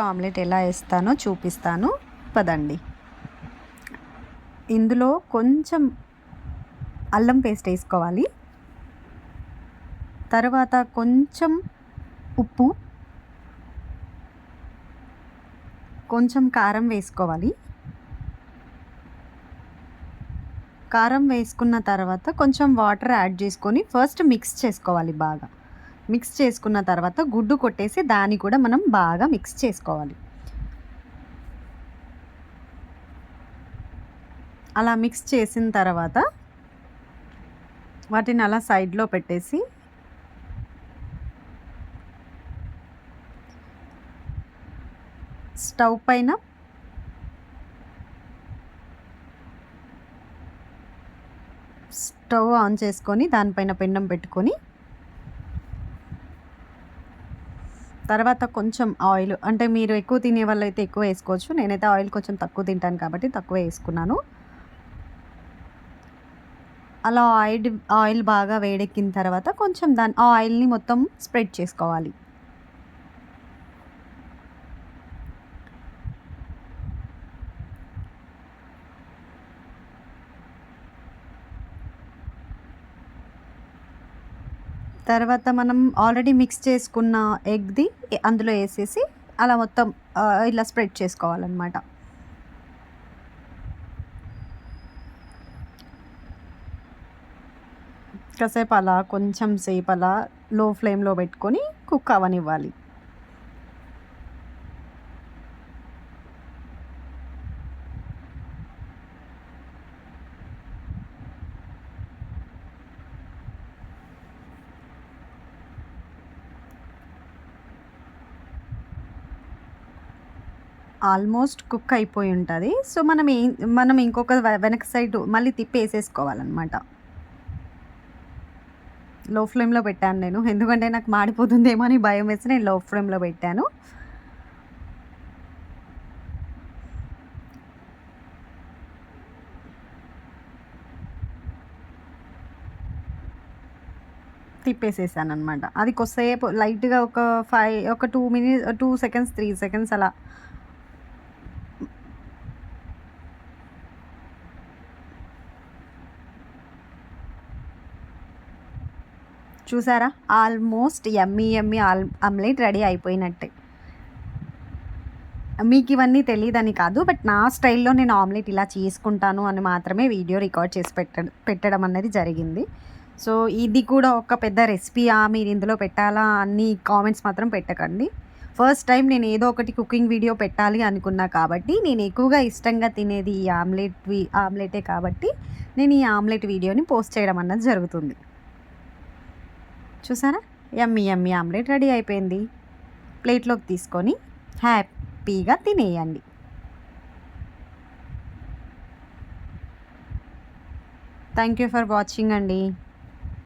Omelette ఎలా వేస్తానో చూపిస్తాను. పదండి. ఇందులో కొంచెం అల్లం పేస్ట్ వేసుకోవాలి. తర్వాత కొంచెం ఉప్పు. కొంచెం కారం వేసుకోవాలి. కారం వేసుకున్న తర్వాత కొంచెం వాటర్ యాడ్ చేసుకొని ఫస్ట్ మిక్స్ చేసుకోవాలి బాగా. మిక్స్ చేసుకున్న తర్వాత గుడ్డు కొట్టేసి దాన్ని కూడా మనం బాగా మిక్స్ చేసుకోవాలి. అలా మిక్స్ చేసిన తర్వాత వాటిని అలా సైడ్లో పెట్టేసి స్టవ్ పైన స్టవ్ ఆన్ చేసుకొని దానిపైన పెండం పెట్టుకొని తర్వాత కొంచెం ఆయిల్ అంటే మీరు ఎక్కువ తినే వాళ్ళైతే ఎక్కువ వేసుకోవచ్చు. నేనైతే ఆయిల్ కొంచెం తక్కువ తింటాను కాబట్టి తక్కువ వేసుకున్నాను. అలా ఆయిల్ ఆయిల్ బాగా వేడెక్కిన తర్వాత కొంచెం దాని ఆ ఆయిల్ని మొత్తం స్ప్రెడ్ చేసుకోవాలి. తర్వాత మనం ఆల్రెడీ మిక్స్ చేసుకున్న ఎగ్ది అందులో వేసేసి అలా మొత్తం ఇలా స్ప్రెడ్ చేసుకోవాలన్నమాట. కాసేపు అలా కొంచెం సేపు అలా లో ఫ్లేమ్లో పెట్టుకొని కుక్ అవనివ్వాలి. ఆల్మోస్ట్ కుక్ అయిపోయి ఉంటుంది. సో మనం ఏం మనం ఇంకొక వెనక సైడ్ మళ్ళీ తిప్పి వేసేసుకోవాలన్నమాట. లో ఫ్లేమ్లో పెట్టాను నేను. ఎందుకంటే నాకు మాడిపోతుందేమో అని భయం వేసి నేను లో ఫ్లేమ్లో పెట్టాను. తిప్పేసేసాను అనమాట అది కొద్దిసేపు లైట్గా ఒక ఫైవ్ ఒక two minutes two seconds three seconds అలా చూసారా? ఆల్మోస్ట్ ఎమ్మీ ఎమ్మీ ఆల్ ఆమ్లెట్ రెడీ అయిపోయినట్టే. మీకు ఇవన్నీ తెలియదని కాదు బట్ నా స్టైల్లో నేను ఆమ్లెట్ ఇలా చేసుకుంటాను అని మాత్రమే వీడియో రికార్డ్ చేసి పెట్ట పెట్టడం అనేది జరిగింది. సో ఇది కూడా ఒక పెద్ద రెసిపీయా మీరు ఇందులో పెట్టాలా అన్ని కామెంట్స్ మాత్రం పెట్టకండి. ఫస్ట్ టైం నేను ఏదో ఒకటి కుకింగ్ వీడియో పెట్టాలి అనుకున్నా కాబట్టి నేను ఎక్కువగా ఇష్టంగా తినేది ఈ ఆమ్లెట్ ఆమ్లెటే కాబట్టి నేను ఈ ఆమ్లెట్ వీడియోని పోస్ట్ చేయడం అన్నది జరుగుతుంది. చూసారా? ఎమ్మి ఎమ్మి ఆమ్లెట్ రెడీ అయిపోయింది. ప్లేట్లోకి తీసుకొని హ్యాపీగా తినేయండి. థ్యాంక్ యూ ఫర్ వాచింగ్ అండి.